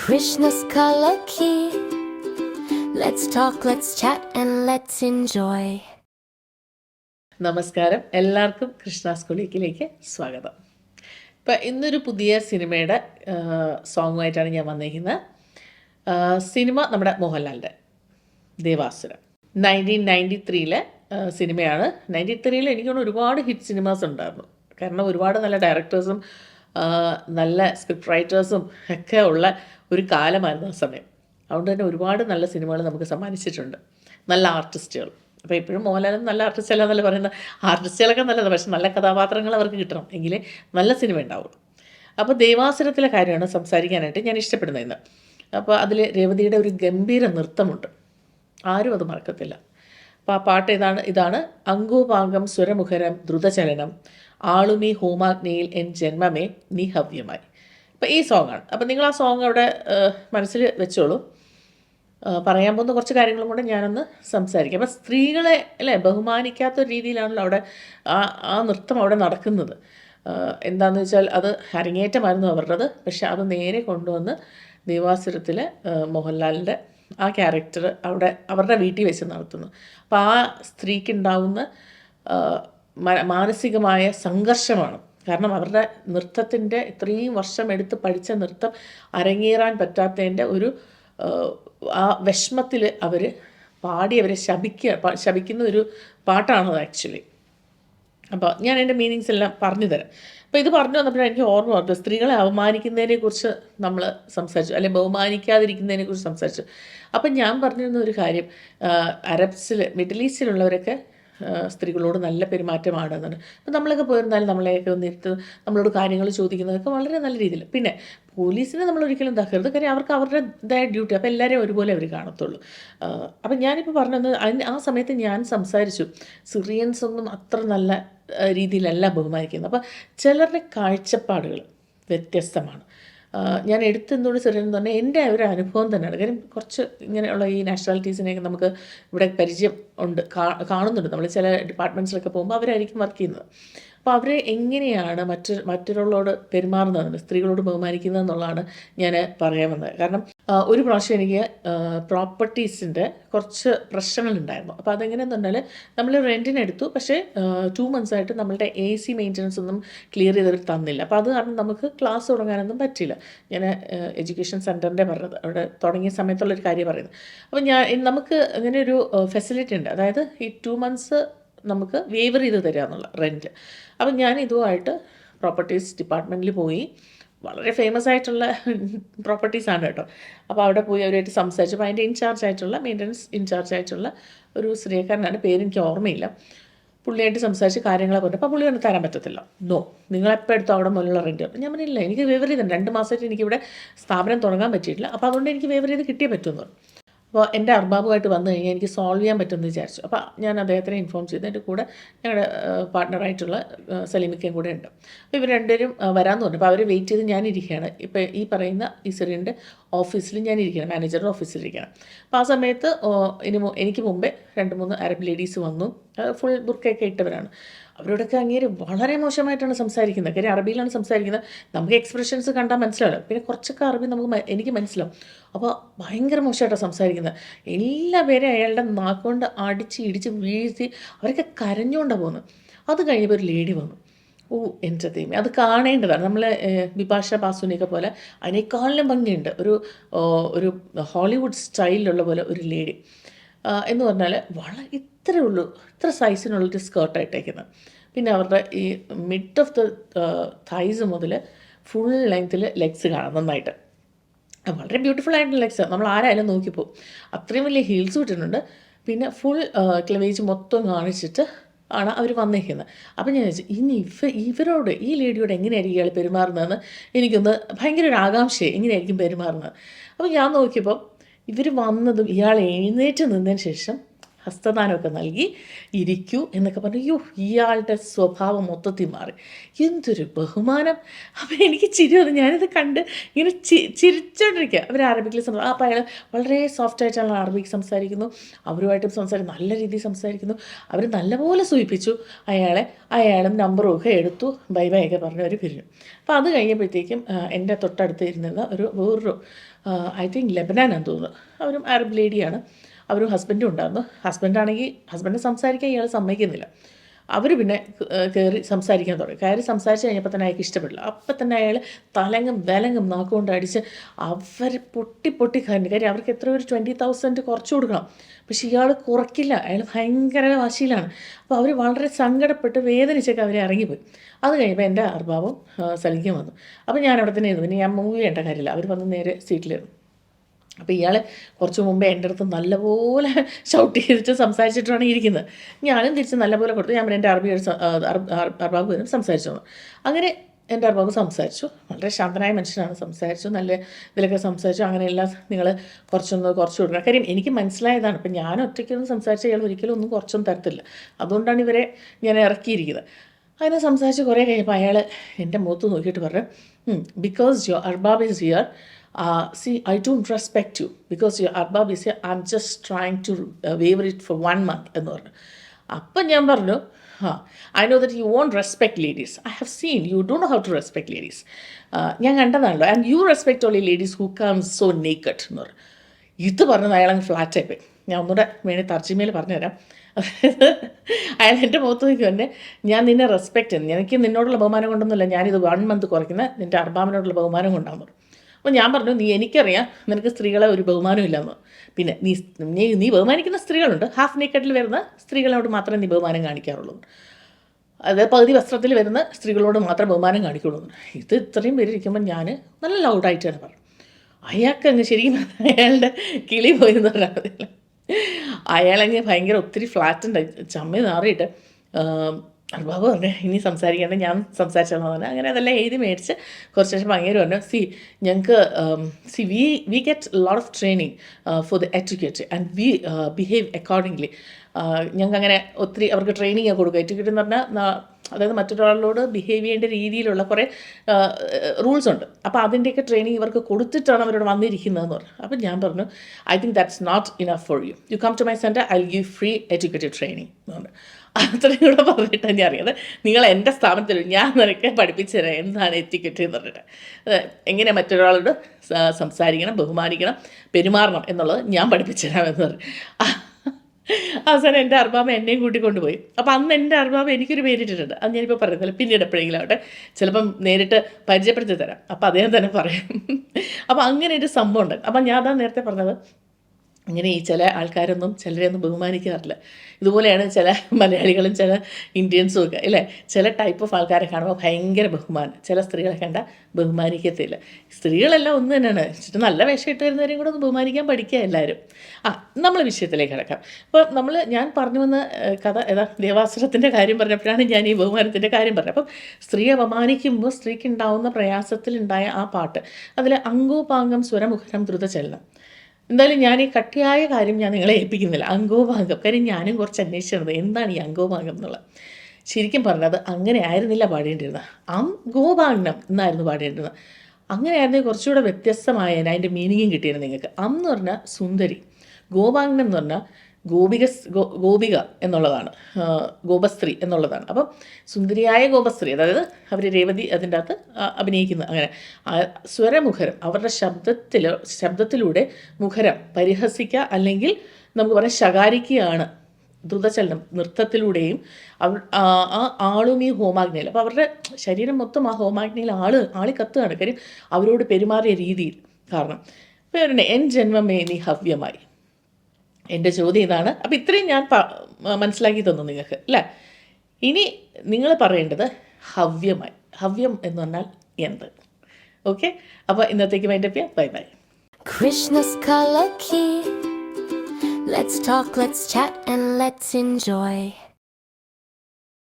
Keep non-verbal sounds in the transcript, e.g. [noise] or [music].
Krishna's color key. Let's talk, let's chat, and let's enjoy. നമസ്കാരം. എല്ലാവർക്കും കൃഷ്ണ സ്കൂളിലേക്ക് സ്വാഗതം. ഇപ്പം ഇന്നൊരു പുതിയ സിനിമയുടെ സോങ്ങുമായിട്ടാണ് ഞാൻ വന്നിരിക്കുന്നത്. സിനിമ നമ്മുടെ മോഹൻലാലിന്റെ ദേവാസുരം. നയന്റീൻ നയന്റി ത്രീയിലെ സിനിമയാണ്. നയന്റി ത്രീയിൽ എനിക്കൊന്ന് ഒരുപാട് ഹിറ്റ് സിനിമാസ് ഉണ്ടായിരുന്നു. കാരണം ഒരുപാട് നല്ല ഡയറക്ടേഴ്സും നല്ല സ്ക്രിപ്റ്റ് റൈറ്റേഴ്സും ഒക്കെ ഉള്ള ഒരു കാലമായിരുന്നു ആ സമയം. അതുകൊണ്ട് തന്നെ ഒരുപാട് നല്ല സിനിമകൾ നമുക്ക് സമ്മാനിച്ചിട്ടുണ്ട്. നല്ല ആർട്ടിസ്റ്റുകൾ അപ്പോൾ ഇപ്പോഴും മോഹൻലാലും നല്ല ആർട്ടിസ്റ്റ് അല്ല എന്നല്ല പറയുന്ന? ആർട്ടിസ്റ്റുകളൊക്കെ നല്ലത് പക്ഷെ നല്ല കഥാപാത്രങ്ങൾ അവർക്ക് കിട്ടണം. എങ്കിലേ നല്ല സിനിമ ഉണ്ടാവുള്ളൂ. അപ്പോൾ ദേവാസുരത്തിലെ കാര്യമാണ് സംസാരിക്കാനായിട്ട് ഞാൻ ഇഷ്ടപ്പെടുന്നത് ഇന്ന്. അപ്പോൾ അതിൽ രേവതിയുടെ ഒരു ഗംഭീര നൃത്തമുണ്ട്. ആരും അത് മറക്കത്തില്ല. അപ്പോൾ ആ പാട്ട് ഇതാണ് ഇതാണ്. അങ്കുപാങ്കം സ്വരമുഖരം ദ്രുതചലനം. ആളുമീ ഹോമാഗ്നിയിൽ എൻ ജന്മമേ നീ ഹവ്യമായി. അപ്പോൾ ഈ സോങ്ങാണ്. അപ്പോൾ നിങ്ങൾ ആ സോങ് അവിടെ മനസ്സിൽ വെച്ചോളൂ. പറയാൻ പോകുന്ന കുറച്ച് കാര്യങ്ങളും കൂടെ ഞാനൊന്ന് സംസാരിക്കാം. അപ്പോൾ സ്ത്രീകളെ അല്ലേ ബഹുമാനിക്കാത്ത രീതിയിലാണല്ലോ അവിടെ ആ ആ നൃത്തം അവിടെ നടക്കുന്നത്. എന്താണെന്ന് വെച്ചാൽ അത് അരങ്ങേറ്റമായിരുന്നു അവരുടേത് പക്ഷെ അത് നേരെ കൊണ്ടുവന്ന് ദേവാസുരത്തിൽ മോഹൻലാലിന്റെ ആ ക്യാരക്ടർ അവിടെ അവരുടെ വീട്ടിൽ വെച്ച് നടത്തുന്നു. അപ്പോൾ ആ സ്ത്രീക്ക് ഉണ്ടാവുന്ന മാനസികമായ സംഘർഷമാണ്. കാരണം അവരുടെ നൃത്തത്തിന്റെ ഇത്രയും വർഷം എടുത്ത് പഠിച്ച നൃത്തം അരങ്ങേറാൻ പറ്റാത്തതിന്റെ ഒരു ആ, വിഷമത്തിൽ അവർ പാടി അവരെ ശപിക്കുക ശപിക്കുന്ന ഒരു പാട്ടാണത് ആക്ച്വലി. അപ്പോൾ ഞാൻ എന്റെ മീനിങ്സ് എല്ലാം പറഞ്ഞു തരാം. അപ്പോൾ ഇത് പറഞ്ഞു വന്നപ്പോഴാണ് എനിക്ക് ഓർമ്മ വന്നത്. സ്ത്രീകളെ അവമാനിക്കുന്നതിനെ കുറിച്ച് നമ്മൾ സംസാരിച്ചു. അല്ലെങ്കിൽ ബഹുമാനിക്കാതിരിക്കുന്നതിനെ കുറിച്ച് സംസാരിച്ചു. അപ്പം ഞാൻ പറഞ്ഞിരുന്ന ഒരു കാര്യം അറബ്സിൽ മിഡിൽ ഈസ്റ്റിലുള്ളവരൊക്കെ സ്ത്രീകളോട് നല്ല പെരുമാറ്റമാണ് എന്നാണ് അപ്പം നമ്മളൊക്കെ പോയിരുന്നാലും നമ്മളെയൊക്കെ ഒന്നിരുത്ത് നമ്മളോട് കാര്യങ്ങൾ ചോദിക്കുന്നതൊക്കെ വളരെ നല്ല രീതിയിൽ. പിന്നെ പോലീസിനെ നമ്മൾ ഒരിക്കലും ഇതാക്കരുത്. കാര്യം അവർക്ക് അവരുടേതായ ഡ്യൂട്ടി. അപ്പോൾ എല്ലാവരെയും ഒരുപോലെ അവർ കാണത്തുള്ളൂ. അപ്പം ഞാനിപ്പോൾ പറഞ്ഞത് അതിന് ആ സമയത്ത് ഞാൻ സംസാരിച്ചു. സിറിയൻസ് ഒന്നും അത്ര നല്ല രീതിയിലല്ല ബഹുമാനിക്കുന്നത്. അപ്പോൾ ചിലരുടെ കാഴ്ചപ്പാടുകൾ വ്യത്യസ്തമാണ്. ഞാൻ എടുത്തെന്നോട് ചെറിയ എന്ന് പറഞ്ഞാൽ എന്റെ ഒരു അനുഭവം തന്നെയാണ്. കാര്യം കുറച്ച് ഇങ്ങനെയുള്ള ഈ നാഷണാലിറ്റീസിനെയൊക്കെ നമുക്ക് ഇവിടെ പരിചയം ഉണ്ട് കാണുന്നുണ്ട്. നമ്മൾ ചില ഡിപ്പാർട്ട്മെന്റ്സിലൊക്കെ പോകുമ്പോൾ അവരായിരിക്കും വർക്ക് ചെയ്യുന്നത്. അപ്പോൾ അവർ എങ്ങനെയാണ് മറ്റു മറ്റൊരാളോട് പെരുമാറുന്നത്? സ്ത്രീകളോട് ബഹുമാനിക്കുന്നത് എന്നുള്ളതാണ് ഞാൻ പറയാൻ വന്നത്. കാരണം ഒരു പ്രാവശ്യം എനിക്ക് പ്രോപ്പർട്ടീസിന്റെ കുറച്ച് പ്രശ്നങ്ങളുണ്ടായിരുന്നു. അപ്പോൾ അതെങ്ങനെയെന്ന് പറഞ്ഞാൽ നമ്മൾ റെന്റിനെടുത്തു പക്ഷേ ടു മന്ത്സ് ആയിട്ട് നമ്മളുടെ എ സി മെയിന്റനൻസ് ഒന്നും ക്ലിയർ ചെയ്തവർ തന്നില്ല. അപ്പോൾ അത് കാരണം നമുക്ക് ക്ലാസ് തുടങ്ങാനൊന്നും പറ്റില്ല ഞാൻ എഡ്യൂക്കേഷൻ സെന്ററിന്റെ പറഞ്ഞത് അവിടെ തുടങ്ങിയ സമയത്തുള്ളൊരു കാര്യം പറയുന്നത്. അപ്പോൾ ഞാൻ നമുക്ക് അങ്ങനെ ഒരു ഫെസിലിറ്റി ഉണ്ട്. അതായത് ഈ ടു മന്ത്സ് നമുക്ക് വേവർ ചെയ്ത് തരാമെന്നുള്ള റെന്റ് അപ്പം ഞാൻ ഇതുമായിട്ട് പ്രോപ്പർട്ടീസ് ഡിപ്പാർട്ട്മെന്റിൽ പോയി. വളരെ ഫേമസ് ആയിട്ടുള്ള പ്രോപ്പർട്ടീസാണ് കേട്ടോ. അപ്പോൾ അവിടെ പോയി അവരുമായിട്ട് സംസാരിച്ചു. അപ്പോൾ അതിന്റെ ഇൻചാർജ് ആയിട്ടുള്ള മെയിന്റനൻസ് ഇൻചാർജ് ആയിട്ടുള്ള ഒരു സ്ത്രീക്കാരനാണ് പേരെനിക്ക് ഓർമ്മയില്ല. പുള്ളിയായിട്ട് സംസാരിച്ച് കാര്യങ്ങളെ പറഞ്ഞു. അപ്പോൾ പുള്ളി പറഞ്ഞു തരാൻ പറ്റത്തില്ല. നോ നിങ്ങളെപ്പോൾ എടുത്തോ അവിടെ മുതലുള്ള റെന്റ് ഞാൻ പറഞ്ഞില്ല എനിക്ക് വേവർ ചെയ്തിട്ടുണ്ട്. രണ്ട് മാസമായിട്ട് എനിക്കിവിടെ സ്ഥാപനം തുടങ്ങാൻ പറ്റിയിട്ടില്ല. അപ്പോൾ അതുകൊണ്ട് എനിക്ക് വേവർ ചെയ്ത് കിട്ടിയേ പറ്റുമെന്ന് പറഞ്ഞു. അപ്പോൾ എന്റെ അർബാബുമായിട്ട് വന്നു കഴിഞ്ഞാൽ എനിക്ക് സോൾവ് ചെയ്യാൻ പറ്റുമെന്ന് വിചാരിച്ചു. അപ്പോൾ ഞാൻ അദ്ദേഹത്തിനെ ഇൻഫോം ചെയ്തു. എന്റെ കൂടെ ഞങ്ങളുടെ പാർട്ട്ണറായിട്ടുള്ള സലീമിക്കയും കൂടെ ഉണ്ട്. അപ്പോൾ ഇവർ രണ്ടുപേരും വരാമെന്ന് പറഞ്ഞു. അപ്പോൾ അവർ വെയിറ്റ് ചെയ്ത് ഞാനിരിക്കുകയാണ് ഇപ്പോൾ ഈ പറയുന്ന ഈ സിറിയന്റെ ഓഫീസിൽ ഞാൻ ഇരിക്കണം മാനേജറുടെ ഓഫീസിൽ ഇരിക്കുകയാണ് അപ്പോൾ ആ സമയത്ത് ഇനി എനിക്ക് മുമ്പേ രണ്ട് മൂന്ന് അറബ് ലേഡീസ് വന്നു. ഫുൾ ബുർക്കൊക്കെ ഇട്ടവരാണ്. അവരോടൊക്കെ അങ്ങേര് വളരെ മോശമായിട്ടാണ് സംസാരിക്കുന്നത്. കാര്യം അറബിയിലാണ് സംസാരിക്കുന്നത്. നമുക്ക് എക്സ്പ്രഷൻസ് കണ്ടാൽ മനസ്സിലാവില്ല. പിന്നെ കുറച്ചൊക്കെ അറബി നമുക്ക് എനിക്ക് മനസ്സിലാവും. അപ്പോൾ ഭയങ്കര മോശമായിട്ടാണ് സംസാരിക്കുന്നത്. എല്ലാ എല്ലാവരെയും അയാളുടെ നാക്കുകൊണ്ട് അടിച്ച് ഇടിച്ച് വീഴ്ത്തി അവരൊക്കെ കരഞ്ഞുകൊണ്ടാണ് പോകുന്നത്. അത് കഴിഞ്ഞപ്പോൾ ഒരു ലേഡി വന്നു. ഓ എന്റെ ദൈവം അത് കാണേണ്ടതാണ്. നമ്മൾ ബിപാഷ ബാസുനെയൊക്കെ പോലെ അതിനേക്കാളിലും ഭംഗിയുണ്ട്. ഒരു ഒരു ഹോളിവുഡ് സ്റ്റൈലിലുള്ള പോലെ ഒരു ലേഡി. എന്ന് പറഞ്ഞാൽ വളരെ ഇത്രേ ഉള്ളൂ ഇത്ര സൈസിനുള്ളൊരു സ്കേർട്ടായിട്ടേക്കുന്നത് പിന്നെ അവരുടെ ഈ മിഡ് ഓഫ് ദ തൈസ് മുതൽ ഫുൾ ലെങ്ത്തിൽ ലെഗ്സ് കാണാം നന്നായിട്ട്. വളരെ ബ്യൂട്ടിഫുൾ ആയിട്ടുള്ള ലെഗ്സ് നമ്മൾ ആരായാലും നോക്കിപ്പോവും. അത്രയും വലിയ ഹീൽസ് ഇട്ടിട്ടുണ്ട്. പിന്നെ ഫുൾ ക്ലവേജ് മൊത്തം കാണിച്ചിട്ട് ആണ് അവർ വന്നിരിക്കുന്നത്. അപ്പം ഞാൻ ചോദിച്ചു ഇനി ഇവ ഇവരോട് ഈ ലേഡിയോട് എങ്ങനെയായിരിക്കും ഇയാൾ പെരുമാറുന്നതെന്ന് എനിക്കൊന്ന് ഭയങ്കര ഒരു ആകാംക്ഷയെ എങ്ങനെയായിരിക്കും പെരുമാറുന്നത്. അപ്പോൾ ഞാൻ നോക്കിയപ്പോൾ ഇവർ വന്നതും ഇയാൾ എഴുന്നേറ്റ് നിന്നതിന് ശേഷം ഹസ്തദാനമൊക്കെ നൽകി ഇരിക്കൂ എന്നൊക്കെ പറഞ്ഞു. അയ്യോ ഇയാളുടെ സ്വഭാവം മൊത്തത്തിൽ മാറി. എന്തൊരു ബഹുമാനം. അപ്പം എനിക്ക് ചിരി വന്നു. ഞാനിത് കണ്ട് ഇങ്ങനെ ചി ചിരിച്ചോണ്ടിരിക്കുക അവർ അറബിക്കിൽ സംസാരിക്കും അപ്പം അയാൾ വളരെ സോഫ്റ്റ് ആയിട്ടാണ് അറബിക്ക് സംസാരിക്കുന്നു. അവരുമായിട്ടും സംസാരിക്കും നല്ല രീതിയിൽ സംസാരിക്കുന്നു. അവർ നല്ലപോലെ സൂചിപ്പിച്ചു. അയാളെ അയാളും നമ്പറും ഒക്കെ എടുത്തു. ബൈ ബൈ ഒക്കെ പറഞ്ഞ് അവർ പിരിഞ്ഞു. അപ്പോൾ അത് കഴിഞ്ഞപ്പോഴത്തേക്കും എന്റെ തൊട്ടടുത്ത് ഇരുന്നിരുന്ന ഒരു വേറൊരു ഐ തിങ്ക് ലെബനാനാന്ന് തോന്നുന്നു. അവരും അറബ് ലേഡിയാണ് അവരും ഹസ്ബൻഡും ഉണ്ടായിരുന്നു ഹസ്ബൻഡാണെങ്കിൽ ഹസ്ബൻഡ് സംസാരിക്കാൻ ഇയാൾ സമ്മതിക്കുന്നില്ല. അവർ പിന്നെ കയറി സംസാരിക്കാൻ തുടങ്ങി. കയറി സംസാരിച്ച് കഴിഞ്ഞപ്പോൾ തന്നെ അയാൾക്ക് ഇഷ്ടപ്പെടില്ല. അപ്പം തന്നെ അയാൾ തലങ്ങും വിലങ്ങും നാക്കുകൊണ്ട് അടിച്ച് അവർ പൊട്ടി പൊട്ടി കാര്യം കാര്യം അവർക്ക് എത്ര ഒരു ട്വന്റി തൗസൻഡ് കുറച്ച് കൊടുക്കണം. പക്ഷേ ഇയാൾ കുറയ്ക്കില്ല. അയാൾ ഭയങ്കര വാശിയിലാണ്. അപ്പോൾ അവർ വളരെ സങ്കടപ്പെട്ട് വേദനിച്ചൊക്കെ അവരെ ഇറങ്ങിപ്പോയി. അത് കഴിയുമ്പോൾ എന്റെ അർഭാവം സലിക്കാൻ വന്നു. അപ്പോൾ ഞാൻ അവിടെ തന്നെ ഇരുന്നു. പിന്നെ ഞാൻ മൂവ് ചെയ്യേണ്ട കാര്യമില്ല. അവർ വന്ന് നേരെ സീറ്റിലിരുന്നു അപ്പോൾ ഇയാൾ കുറച്ച് മുമ്പേ എന്റെ അടുത്ത് നല്ലപോലെ ഷൗട്ട് ചെയ്തിട്ട് സംസാരിച്ചിട്ടാണ് ഇരിക്കുന്നത്. ഞാനും തിരിച്ച് നല്ലപോലെ കൊടുത്തു. ഞാൻ എന്റെ അറബി അറബാബ് വരും സംസാരിച്ചു വന്നു. അങ്ങനെ എന്റെ അർബാബ് സംസാരിച്ചു. വളരെ ശാന്തനായ മനുഷ്യനാണ്. സംസാരിച്ചു. നല്ല ഇതിലൊക്കെ സംസാരിച്ചു. അങ്ങനെയെല്ലാം നിങ്ങൾ കുറച്ചൊന്ന് കുറച്ച് കൊടുക്കണം. കാര്യം എനിക്ക് മനസ്സിലായതാണ്. ഇപ്പം ഞാൻ ഒറ്റയ്ക്കൊന്നും സംസാരിച്ച ഇയാൾ ഒരിക്കലും ഒന്നും കുറച്ചൊന്നും തരത്തില്ല. അതുകൊണ്ടാണ് ഇവരെ ഞാൻ ഇറക്കിയിരിക്കുന്നത്. അങ്ങനെ സംസാരിച്ച് കുറേ കഴിഞ്ഞപ്പോൾ അയാൾ എന്റെ മുഖത്ത് നോക്കിയിട്ട് പറഞ്ഞു because your അർബാബ് is here see I don't respect you because your അർബാബ് is here I'm just trying to waiver it for one month എന്ന് പറഞ്ഞു. അപ്പം ഞാൻ പറഞ്ഞു I know that you won't respect ladies I have seen you don't how to respect ladies ഞാൻ കണ്ടതാണല്ലോ. And you respect only ladies who come so naked എന്ന് പറഞ്ഞു. ഇത് പറഞ്ഞത് അയാളങ്ങ് ഫ്ലാറ്റായി പോയി. ഞാൻ ഒന്നുകൂടെ വേണേൽ തർജിമയിൽ പറഞ്ഞുതരാം. അതായത് [laughs] അയാൾ എന്റെ മുഖത്ത് നോക്കി തന്നെ ഞാൻ നിന്നെ റെസ്പെക്ട് ചെയ്യുന്നു. എനിക്ക് നിന്നോടുള്ള ബഹുമാനം കൊണ്ടൊന്നുമില്ല. ഞാനിത് വൺ മന്ത് കുറയ്ക്കുന്ന. നിന്റെ അർബാമിനോടുള്ള ബഹുമാനം പറഞ്ഞു. അപ്പോൾ ഞാൻ പറഞ്ഞു നീ എനിക്കറിയാം നിനക്ക് സ്ത്രീകളെ ഒരു ബഹുമാനം ഇല്ലെന്ന്. പിന്നെ നീ നീ നീ ബഹുമാനിക്കുന്ന സ്ത്രീകളുണ്ട്. ഹാഫ് നേക്കറ്റിൽ വരുന്ന സ്ത്രീകളോട് മാത്രമേ നീ ബഹുമാനം കാണിക്കാറുള്ളൂ. അത് പകുതി വസ്ത്രത്തിൽ വരുന്ന സ്ത്രീകളോട് മാത്രം ബഹുമാനം കാണിക്കുള്ളൂ. ഇത് ഇത്രയും പേര് ഇരിക്കുമ്പോൾ ഞാൻ നല്ല ലൗഡായിട്ടാണ് പറഞ്ഞു അയാൾക്ക് അങ്ങ് ശരിക്കും അയാളുടെ കിളി പോയി എന്ന് അയാളങ്ങ് ഭയങ്കര ഒത്തിരി ഫ്ലാറ്റ് ഉണ്ട് ചമ്മി നാറിയിട്ട് ബാബു പറഞ്ഞു ഇനി സംസാരിക്കേണ്ട ഞാൻ സംസാരിച്ചതെന്ന് പറഞ്ഞു അങ്ങനെ അതെല്ലാം എഴുതി മേടിച്ച് കുറച്ച് ശേഷം ഭയങ്കര പറഞ്ഞു സി ഞങ്ങൾക്ക് see we we get lot of training for the etiquette and we behave accordingly ഞങ്ങൾക്ക് അങ്ങനെ ഒത്തിരി അവർക്ക് ട്രെയിനിങ് കൊടുക്കുക എറ്റുക്കേറ്റ് എന്ന് പറഞ്ഞാൽ അതായത് മറ്റൊരാളോട് ബിഹേവ് ചെയ്യേണ്ട രീതിയിലുള്ള കുറേ റൂൾസ് ഉണ്ട്. അപ്പോൾ അതിന്റെയൊക്കെ ട്രെയിനിങ് ഇവർക്ക് കൊടുത്തിട്ടാണ് അവരോട് വന്നിരിക്കുന്നതെന്ന് പറഞ്ഞു. അപ്പോൾ ഞാൻ പറഞ്ഞു I think that's not enough for you you come to my centre I give free educative training എന്ന് പറഞ്ഞു. അത്രയും കൂടെ പറഞ്ഞിട്ടാണ് ഞാൻ അറിയാതെ നിങ്ങൾ എന്റെ സ്ഥാപനത്തിൽ ഞാൻ നിനക്ക് പഠിപ്പിച്ചു തരാം എന്താണ് എത്തിക്കറ്റ് എന്ന് പറഞ്ഞിട്ട്. എങ്ങനെ മറ്റൊരാളോട് സംസാരിക്കണം ബഹുമാനിക്കണം പെരുമാറണം എന്നുള്ളത് ഞാൻ പഠിപ്പിച്ചു തരാം എന്ന് പറഞ്ഞു അവസാനം എന്റെ അർബാബ എന്നെയും കൂട്ടിക്കൊണ്ടുപോയി അപ്പോൾ അന്ന് എന്റെ അർബാമ എനിക്കൊരു പേരിട്ടിട്ടുണ്ട്. അത് ഞാനിപ്പോൾ പറയുന്നില്ല പിന്നീട് എപ്പോഴെങ്കിലും ആവട്ടെ. ചിലപ്പം നേരിട്ട് പരിചയപ്പെടുത്തി തരാം. അപ്പോൾ അദ്ദേഹം തന്നെ പറയും. അപ്പോൾ അങ്ങനെ ഒരു സംഭവം ഉണ്ട്. അപ്പം ഞാൻ അതാ നേരത്തെ പറഞ്ഞത് ഇങ്ങനെ ഈ ചില ആൾക്കാരൊന്നും ചിലരെയൊന്നും ബഹുമാനിക്കാറില്ല. ഇതുപോലെയാണ് ചില മലയാളികളും ചില ഇന്ത്യൻസും ഒക്കെ അല്ലേ? ചില ടൈപ്പ് ഓഫ് ആൾക്കാരെ കാണുമ്പോൾ ഭയങ്കര ബഹുമാനം. ചില സ്ത്രീകളെ കണ്ട ബഹുമാനിക്കത്തില്ല. സ്ത്രീകളെല്ലാം ഒന്ന് തന്നെയാണ്. ചുറ്റും നല്ല വേഷം ഇട്ട് വരുന്നവരെയും കൂടെ ഒന്ന് ബഹുമാനിക്കാൻ പഠിക്കുക എല്ലാവരും ആ നമ്മൾ വിഷയത്തിലേക്ക് കിടക്കാം. അപ്പോൾ നമ്മൾ ഞാൻ പറഞ്ഞു വന്ന കഥ ഏതാ ദേവാസുരത്തിന്റെ കാര്യം പറഞ്ഞപ്പോഴാണ് ഞാൻ ഈ ബഹുമാനത്തിന്റെ കാര്യം പറഞ്ഞത്. അപ്പം സ്ത്രീയെ അപമാനിക്കുമ്പോൾ സ്ത്രീക്ക് ഉണ്ടാവുന്ന പ്രയാസത്തിലുണ്ടായ ആ പാട്ട്. അതിൽ അങ്കോപാംഗം സ്വരമുഖരം ദ്രുതചലനം. എന്തായാലും ഞാൻ ഈ കട്ടിയായ കാര്യം ഞാൻ നിങ്ങളെ ഏൽപ്പിക്കുന്നില്ല. അങ്കോഭാഗം കാര്യം ഞാനും കുറച്ച് അന്വേഷിച്ചിരുന്നത് എന്താണ് ഈ അങ്കോഭാഗം എന്നുള്ളത്? ശരിക്കും പറഞ്ഞത് അങ്ങനെ ആയിരുന്നില്ല പാടേണ്ടിരുന്നത് അം ഗോപാംഗം എന്നായിരുന്നു പാടേണ്ടിരുന്നത് അങ്ങനെയായിരുന്നെങ്കിൽ കുറച്ചുകൂടെ വ്യത്യസ്തമായ അതിന്റെ മീനിങ്ങും കിട്ടിയിരുന്നു നിങ്ങൾക്ക്. അം എന്ന് പറഞ്ഞാൽ സുന്ദരി. ഗോപാംഗം എന്ന് പറഞ്ഞാൽ ഗോപിക ഗോപിക എന്നുള്ളതാണ്. ഗോപസ്ത്രീ എന്നുള്ളതാണ്. അപ്പം സുന്ദരിയായ ഗോപസ്ത്രീ അതായത് അവർ രേവതി അതിന്റെ അകത്ത് അഭിനയിക്കുന്നത് അങ്ങനെ. സ്വരമുഖരം അവരുടെ ശബ്ദത്തിൽ ശബ്ദത്തിലൂടെ മുഖരം പരിഹസിക്കുക അല്ലെങ്കിൽ നമുക്ക് പറയാം ശകാരിക്കുകയാണ് ദ്രുതചലനം നൃത്തത്തിലൂടെയും അവർ ആ ആളും ഈ ഹോമാഗ്നിയിൽ. അപ്പോൾ അവരുടെ ശരീരം മൊത്തം ആ ഹോമാഗ്നിയിൽ ആൾ ആളി കത്തുകയാണ്. കാര്യം അവരോട് പെരുമാറിയ രീതിയിൽ കാരണം. പേരുടെ എൻ ജന്മമേ നീ ഹവ്യമായി. എന്റെ ചോദ്യം ഇതാണ്. അപ്പോൾ ഇത്രയും ഞാൻ മനസ്സിലാക്കി തന്നു നിങ്ങൾക്ക് അല്ലേ? ഇനി നിങ്ങൾ പറയേണ്ടത് ഹവ്യമായി. ഹവ്യം എന്ന് പറഞ്ഞാൽ എന്ത്? ഓക്കെ? അപ്പോൾ ഇന്നത്തേക്ക് വേണ്ടി bye bye. Krishna's. Let's talk, let's chat, and let's enjoy.